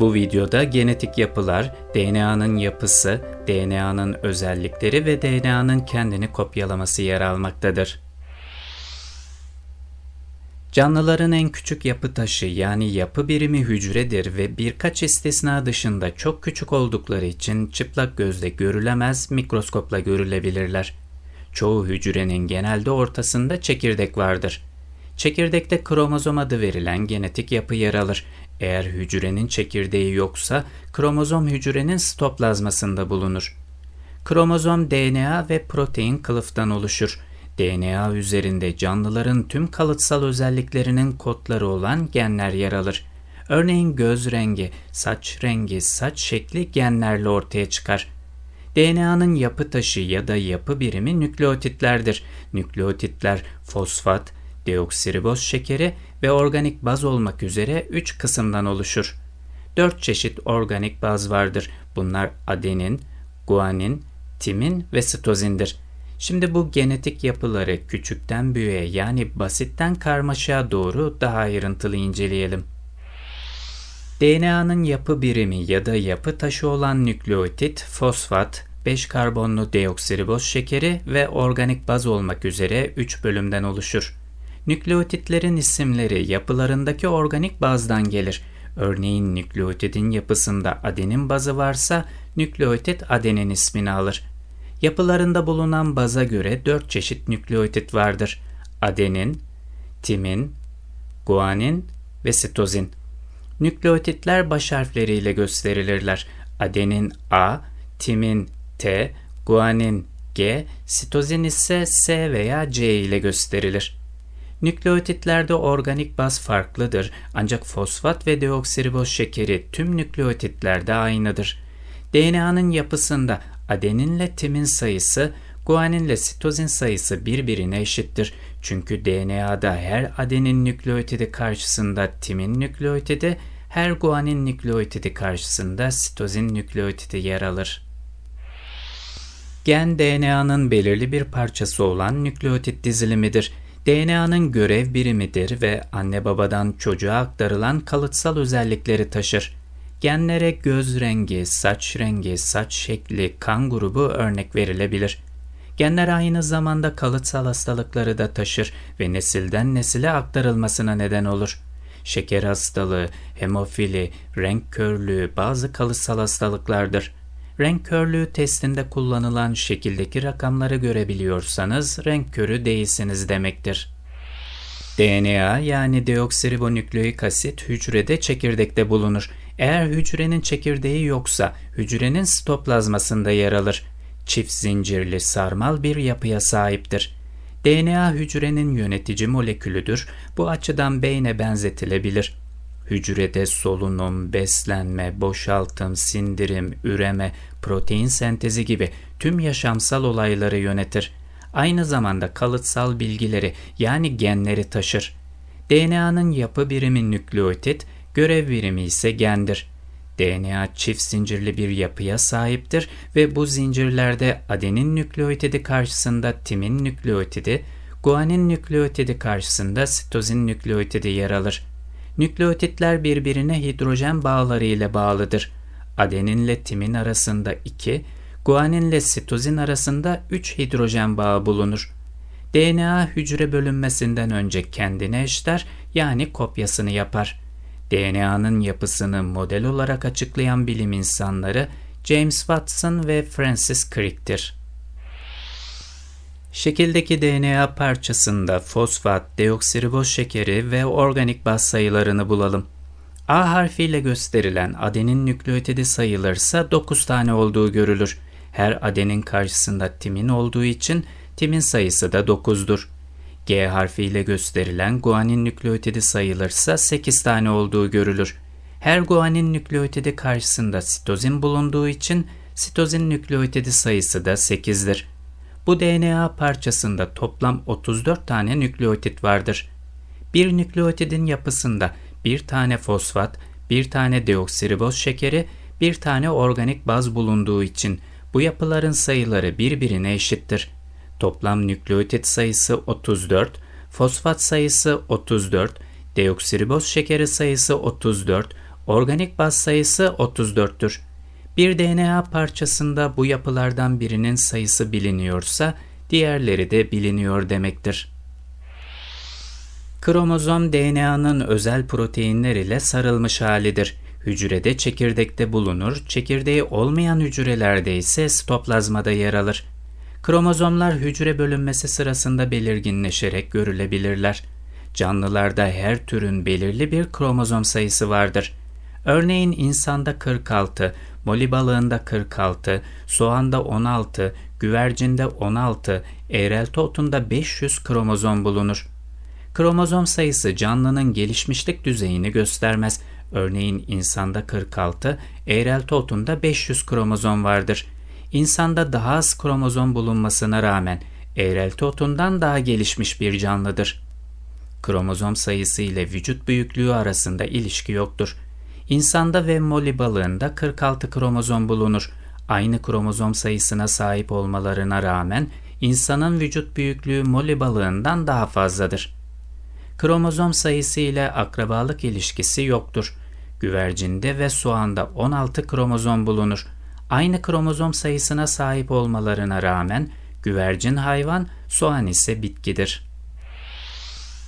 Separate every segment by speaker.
Speaker 1: Bu videoda genetik yapılar, DNA'nın yapısı, DNA'nın özellikleri ve DNA'nın kendini kopyalaması yer almaktadır. Canlıların en küçük yapı taşı yani yapı birimi hücredir ve birkaç istisna dışında çok küçük oldukları için çıplak gözle görülemez, mikroskopla görülebilirler. Çoğu hücrenin genelde ortasında çekirdek vardır. Çekirdekte kromozom adı verilen genetik yapı yer alır. Eğer hücrenin çekirdeği yoksa kromozom hücrenin sitoplazmasında bulunur. Kromozom DNA ve protein kılıftan oluşur. DNA üzerinde canlıların tüm kalıtsal özelliklerinin kodları olan genler yer alır. Örneğin göz rengi, saç rengi, saç şekli genlerle ortaya çıkar. DNA'nın yapı taşı ya da yapı birimi nükleotitlerdir. Nükleotitler fosfat, deoksiriboz şekeri ve organik baz olmak üzere 3 kısımdan oluşur. 4 çeşit organik baz vardır. Bunlar adenin, guanin, timin ve sitozindir. Şimdi bu genetik yapıları küçükten büyüğe yani basitten karmaşaya doğru daha ayrıntılı inceleyelim. DNA'nın yapı birimi ya da yapı taşı olan nükleotit, fosfat, 5 karbonlu deoksiriboz şekeri ve organik baz olmak üzere 3 bölümden oluşur. Nükleotitlerin isimleri yapılarındaki organik bazdan gelir. Örneğin nükleotidin yapısında adenin bazı varsa nükleotit adenin ismini alır. Yapılarında bulunan baza göre 4 çeşit nükleotit vardır. Adenin, timin, guanin ve sitozin. Nükleotitler baş harfleriyle gösterilirler. Adenin A, timin T, guanin G, sitozin ise S veya C ile gösterilir. Nükleotitlerde organik baz farklıdır ancak fosfat ve deoksiriboz şekeri tüm nükleotitlerde aynıdır. DNA'nın yapısında adeninle timin sayısı, guaninle sitozin sayısı birbirine eşittir. Çünkü DNA'da her adenin nükleotidi karşısında timin nükleotidi, her guanin nükleotidi karşısında sitozin nükleotidi yer alır. Gen DNA'nın belirli bir parçası olan nükleotit dizilimidir. DNA'nın görev birimidir ve anne babadan çocuğa aktarılan kalıtsal özellikleri taşır. Genlere göz rengi, saç rengi, saç şekli, kan grubu örnek verilebilir. Genler aynı zamanda kalıtsal hastalıkları da taşır ve nesilden nesile aktarılmasına neden olur. Şeker hastalığı, hemofili, renk körlüğü bazı kalıtsal hastalıklardır. Renk körlüğü testinde kullanılan şekildeki rakamları görebiliyorsanız renk körü değilsiniz demektir. DNA yani deoksiribonükleik asit hücrede çekirdekte bulunur. Eğer hücrenin çekirdeği yoksa hücrenin sitoplazmasında yer alır. Çift zincirli sarmal bir yapıya sahiptir. DNA hücrenin yönetici molekülüdür. Bu açıdan beyne benzetilebilir. Hücrede solunum, beslenme, boşaltım, sindirim, üreme, protein sentezi gibi tüm yaşamsal olayları yönetir. Aynı zamanda kalıtsal bilgileri yani genleri taşır. DNA'nın yapı birimi nükleotit, görev birimi ise gendir. DNA çift zincirli bir yapıya sahiptir ve bu zincirlerde adenin nükleotidi karşısında timin nükleotidi, guanin nükleotidi karşısında sitozin nükleotidi yer alır. Nükleotitler birbirine hidrojen bağları ile bağlıdır. Adeninle timin arasında 2, guaninle sitozin arasında 3 hidrojen bağı bulunur. DNA hücre bölünmesinden önce kendine eşler yani kopyasını yapar. DNA'nın yapısını model olarak açıklayan bilim insanları James Watson ve Francis Crick'tir. Şekildeki DNA parçasında fosfat, deoksiriboz şekeri ve organik baz sayılarını bulalım. A harfiyle gösterilen adenin nükleotidi sayılırsa 9 tane olduğu görülür. Her adenin karşısında timin olduğu için timin sayısı da 9'dur. G harfiyle gösterilen guanin nükleotidi sayılırsa 8 tane olduğu görülür. Her guanin nükleotidi karşısında sitozin bulunduğu için sitozin nükleotidi sayısı da 8'dir. Bu DNA parçasında toplam 34 tane nükleotit vardır. Bir nükleotidin yapısında bir tane fosfat, bir tane deoksiriboz şekeri, bir tane organik baz bulunduğu için bu yapıların sayıları birbirine eşittir. Toplam nükleotit sayısı 34, fosfat sayısı 34, deoksiriboz şekeri sayısı 34, Organik baz sayısı 34'tür. Bir DNA parçasında bu yapılardan birinin sayısı biliniyorsa diğerleri de biliniyor demektir. Kromozom DNA'nın özel proteinler ile sarılmış halidir. Hücrede çekirdekte bulunur, çekirdeği olmayan hücrelerde ise sitoplazmada yer alır. Kromozomlar hücre bölünmesi sırasında belirginleşerek görülebilirler. Canlılarda her türün belirli bir kromozom sayısı vardır. Örneğin insanda 46, moli balığında 46, soğanda 16, güvercinde 16, eğrelti otunda 500 kromozom bulunur. Kromozom sayısı canlının gelişmişlik düzeyini göstermez. Örneğin insanda 46, eğrelti otunda 500 kromozom vardır. İnsanda daha az kromozom bulunmasına rağmen eğrelti otundan daha gelişmiş bir canlıdır. Kromozom sayısı ile vücut büyüklüğü arasında ilişki yoktur. İnsanda ve moli balığında 46 kromozom bulunur. Aynı kromozom sayısına sahip olmalarına rağmen insanın vücut büyüklüğü moli balığından daha fazladır. Kromozom sayısı ile akrabalık ilişkisi yoktur. Güvercinde ve soğanda 16 kromozom bulunur. Aynı kromozom sayısına sahip olmalarına rağmen güvercin hayvan, soğan ise bitkidir.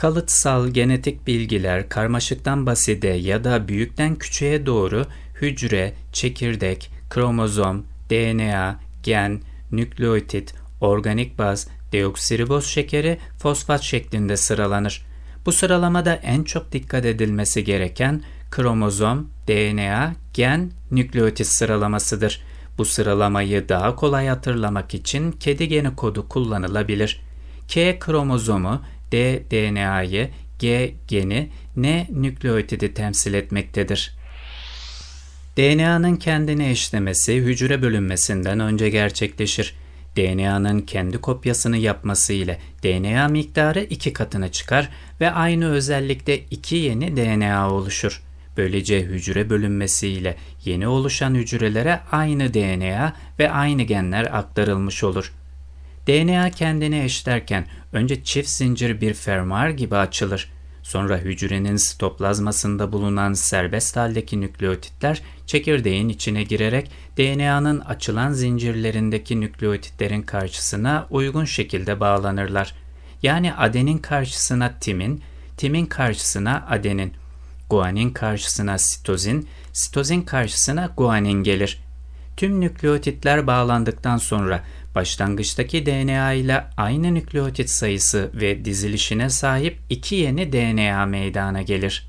Speaker 1: Kalıtsal genetik bilgiler karmaşıktan baside ya da büyükten küçüğe doğru hücre, çekirdek, kromozom, DNA, gen, nükleotit, organik baz, deoksiriboz şekeri, fosfat şeklinde sıralanır. Bu sıralamada en çok dikkat edilmesi gereken kromozom, DNA, gen, nükleotit sıralamasıdır. Bu sıralamayı daha kolay hatırlamak için kedi geni kodu kullanılabilir. K kromozomu D DNA'yı, G geni, N nükleotidi temsil etmektedir. DNA'nın kendine eşlemesi hücre bölünmesinden önce gerçekleşir. DNA'nın kendi kopyasını yapması ile DNA miktarı iki katına çıkar ve aynı özellikte iki yeni DNA oluşur. Böylece hücre bölünmesi ile yeni oluşan hücrelere aynı DNA ve aynı genler aktarılmış olur. DNA kendini eşlerken önce çift zincir bir fermuar gibi açılır. Sonra hücrenin sitoplazmasında bulunan serbest haldeki nükleotitler çekirdeğin içine girerek DNA'nın açılan zincirlerindeki nükleotitlerin karşısına uygun şekilde bağlanırlar. Yani adenin karşısına timin, timin karşısına adenin, guanin karşısına sitozin, sitozin karşısına guanin gelir. Tüm nükleotitler bağlandıktan sonra başlangıçtaki DNA ile aynı nükleotit sayısı ve dizilişine sahip iki yeni DNA meydana gelir.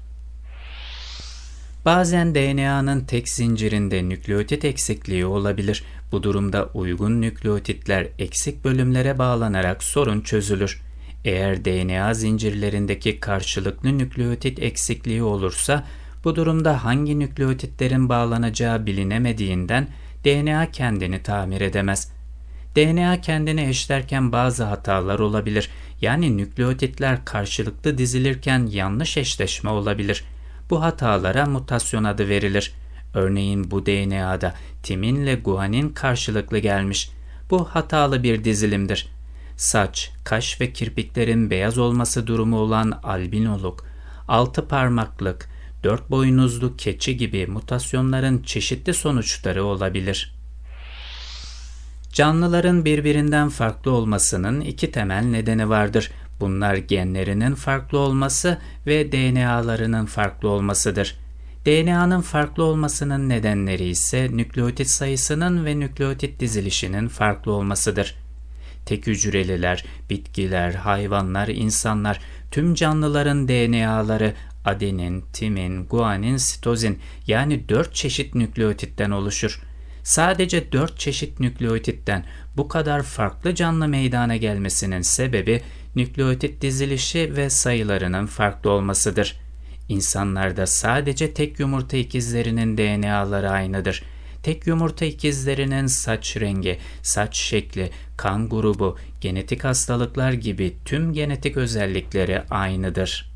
Speaker 1: Bazen DNA'nın tek zincirinde nükleotit eksikliği olabilir. Bu durumda uygun nükleotitler eksik bölümlere bağlanarak sorun çözülür. Eğer DNA zincirlerindeki karşılıklı nükleotit eksikliği olursa bu durumda hangi nükleotitlerin bağlanacağı bilinemediğinden DNA kendini tamir edemez. DNA kendini eşlerken bazı hatalar olabilir. Yani nükleotitler karşılıklı dizilirken yanlış eşleşme olabilir. Bu hatalara mutasyon adı verilir. Örneğin bu DNA'da timinle guanin karşılıklı gelmiş. Bu hatalı bir dizilimdir. Saç, kaş ve kirpiklerin beyaz olması durumu olan albinoluk, altı parmaklık, dört boynuzlu keçi gibi mutasyonların çeşitli sonuçları olabilir. Canlıların birbirinden farklı olmasının iki temel nedeni vardır. Bunlar genlerinin farklı olması ve DNA'larının farklı olmasıdır. DNA'nın farklı olmasının nedenleri ise nükleotit sayısının ve nükleotit dizilişinin farklı olmasıdır. Tek hücreliler, bitkiler, hayvanlar, insanlar, tüm canlıların DNA'ları adenin, timin, guanin, sitozin yani dört çeşit nükleotitten oluşur. Sadece dört çeşit nükleotitten bu kadar farklı canlı meydana gelmesinin sebebi nükleotit dizilişi ve sayılarının farklı olmasıdır. İnsanlarda sadece tek yumurta ikizlerinin DNA'ları aynıdır. Tek yumurta ikizlerinin saç rengi, saç şekli, kan grubu, genetik hastalıklar gibi tüm genetik özellikleri aynıdır.